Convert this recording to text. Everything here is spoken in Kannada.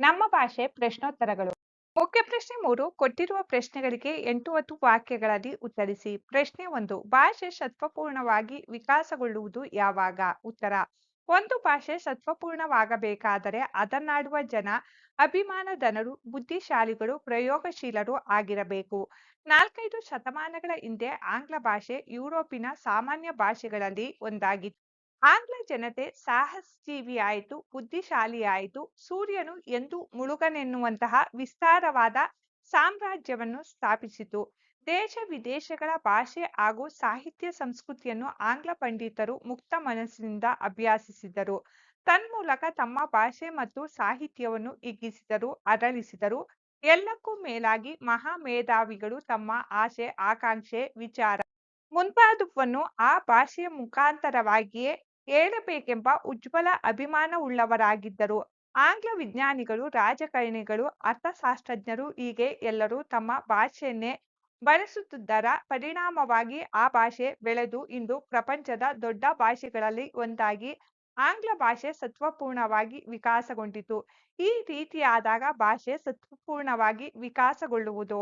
ನಮ್ಮ ಭಾಷೆ ಪ್ರಶ್ನೋತ್ತರಗಳು. ಮುಖ್ಯ ಪ್ರಶ್ನೆ ಮೂರು, ಕೊಟ್ಟಿರುವ ಪ್ರಶ್ನೆಗಳಿಗೆ ಎಂಟು ಹತ್ತು ವಾಕ್ಯಗಳಲ್ಲಿ ಉತ್ತರಿಸಿ. ಪ್ರಶ್ನೆ ಒಂದು, ಭಾಷೆ ಸತ್ವಪೂರ್ಣವಾಗಿ ವಿಕಾಸಗೊಳ್ಳುವುದು ಯಾವಾಗ? ಉತ್ತರ, ಒಂದು ಭಾಷೆ ಸತ್ವಪೂರ್ಣವಾಗಬೇಕಾದರೆ ಅದನ್ನಾಡುವ ಜನ ಅಭಿಮಾನಧನರು ಬುದ್ಧಿಶಾಲಿಗಳು, ಪ್ರಯೋಗಶೀಲರು ಆಗಿರಬೇಕು. ನಾಲ್ಕೈದು ಶತಮಾನಗಳ ಹಿಂದೆ ಆಂಗ್ಲ ಭಾಷೆ ಯುರೋಪಿನ ಸಾಮಾನ್ಯ ಭಾಷೆಗಳಲ್ಲಿ ಒಂದಾಗಿತ್ತು. ಆಂಗ್ಲ ಜನತೆ ಸಾಹಸಜೀವಿಯಾಯಿತು, ಬುದ್ಧಿಶಾಲಿಯಾಯಿತು, ಸೂರ್ಯನು ಎಂದು ಮುಳುಗನೆನ್ನುವಂತಹ ವಿಸ್ತಾರವಾದ ಸಾಮ್ರಾಜ್ಯವನ್ನು ಸ್ಥಾಪಿಸಿತು. ದೇಶ ವಿದೇಶಗಳ ಭಾಷೆ ಹಾಗೂ ಸಾಹಿತ್ಯ ಸಂಸ್ಕೃತಿಯನ್ನು ಆಂಗ್ಲ ಪಂಡಿತರು ಮುಕ್ತ ಮನಸ್ಸಿನಿಂದ ಅಭ್ಯಾಸಿಸಿದರು. ತನ್ಮೂಲಕ ತಮ್ಮ ಭಾಷೆ ಮತ್ತು ಸಾಹಿತ್ಯವನ್ನು ಹಿಗ್ಗಿಸಿದರು ಅರಳಿಸಿದರು. ಎಲ್ಲಕ್ಕೂ ಮೇಲಾಗಿ ಮಹಾ ಮೇಧಾವಿಗಳು ತಮ್ಮ ಆಸೆ ಆಕಾಂಕ್ಷೆ, ವಿಚಾರ ಮುಂತಾದವನ್ನು ಆ ಭಾಷೆಯ ಮುಖಾಂತರವಾಗಿಯೇ ಹೇಳಬೇಕೆಂಬ ಉಜ್ವಲ ಅಭಿಮಾನವುಳ್ಳವರಾಗಿದ್ದರು. ಆಂಗ್ಲ ವಿಜ್ಞಾನಿಗಳು, ರಾಜಕಾರಣಿಗಳು, ಅರ್ಥಶಾಸ್ತ್ರಜ್ಞರು ಹೀಗೆ ಎಲ್ಲರೂ ತಮ್ಮ ಭಾಷೆಯನ್ನೇ ಬಳಸುತ್ತಿದ್ದರ ಪರಿಣಾಮವಾಗಿ ಆ ಭಾಷೆ ಬೆಳೆದು ಇಂದು ಪ್ರಪಂಚದ ದೊಡ್ಡ ಭಾಷೆಗಳಲ್ಲಿ ಒಂದಾಗಿ ಆಂಗ್ಲ ಭಾಷೆ ಸತ್ವಪೂರ್ಣವಾಗಿ ವಿಕಾಸಗೊಂಡಿತು. ಈ ರೀತಿಯಾದಾಗ ಭಾಷೆ ಸತ್ವಪೂರ್ಣವಾಗಿ ವಿಕಾಸಗೊಳ್ಳುವುದು.